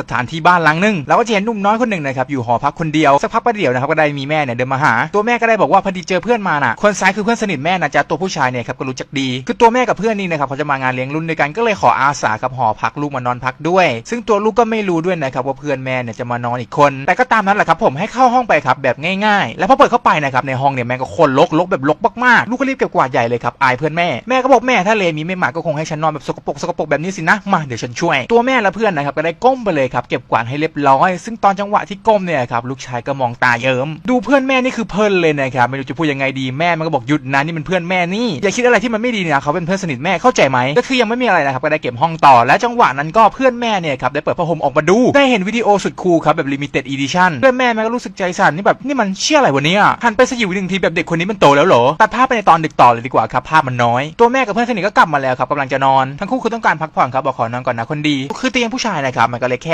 สถานที่บ้านหลังหนึงเราก็จะเห็นหนุ่มน้อยคนหนึ่งนะครับอยู่หอพักคนเดียวสักพักประเดี๋ยวนะครับก็ได้มีแม่เนี่ยเดินมาหา ตัวแม่ก็ได้บอกว่าพอดีเจอเพื่อนมาน่ะคนซ้ายคือเพื่อนสนิทแม่นะจ๊ะตัวผู้ชายเนี่ยครับก็รู้จักดี คือตัวแม่กับเพื่อนนี่นะครับเขาจะมางานเลี้ยงรุ่นด้วยกันก็เลยขออาสากับหอพักลูกมานอนพักด้วย ซึ่งตัวลูกก็ไม่รู้ด้วยนะครับว่าเพื่อนแม่เนี่ยจะมานอนอีกคน แต่ก็ตามนั้นแหละครับผมให้เข้าห้องไปครับแบบง่ายๆ แล้วพอเปิดเข้าไปนะครับในห้องเนี่ยแม่ก็คนลกลกแบบลกมากๆลูกก็รีบเก็บกวาดใหญ่เลยครับอายเพื่อนแม่แม่ก็บอกแม่ถ้าเลมีไม่มาก็คงให้ฉันนอนแบบสกปรกสกปรกแบบนี้สินะมาเดี๋ยวฉันช่วยตัวแม่และเพื่อนนะครับก็ได้ก้มไปเลยครับเก็บกวาดให้เรียบร้อย ซึ่งตอนจังหวะที่ก้มเนี่ยครับลูกชายก็มองตาเยิ้มดูเพื่อนแม่นี่คือเพลินเลยนะครับไม่รู้จะพูดยังไงดีแม่มันก็บอกหยุดนะนี่มันเพื่อนแม่นี่อย่าคิดอะไรที่มันไม่ดีนะเขาเป็นเพื่อนสนิทแม่เข้าใจไหมก็คือยังไม่มีอะไรนะครับก็ได้เก็บห้องต่อและจังหวะนั้นก็เพื่อนแม่เนี่ยครับได้เปิดผ้าห่มออกมาดู ได้เห็นวิดีโอสุดคูลครับแบบ limited edition เพื่อนแม่มันก็รู้สึกใจสั่นนี่แบบนี่มันเชื่ออะไรวะเนี่ยหันไปสยิวหนึ่งทีแบบเด็กคนนี้มันโตแล้วเหรอตัดภาพไปในตอนดึกต่อเลยดีกว่าครับภาพมันน้อย ตัวแม่กับเพื่อนสนิทก็กลับมาแล้วครับกำลังจะนอนทั้งคู่คือต้องการพักผ่อนครับบอกขอนอนก่อนนะคนดีคือเตียงผู้ชายนะครับมันก็เล็กแค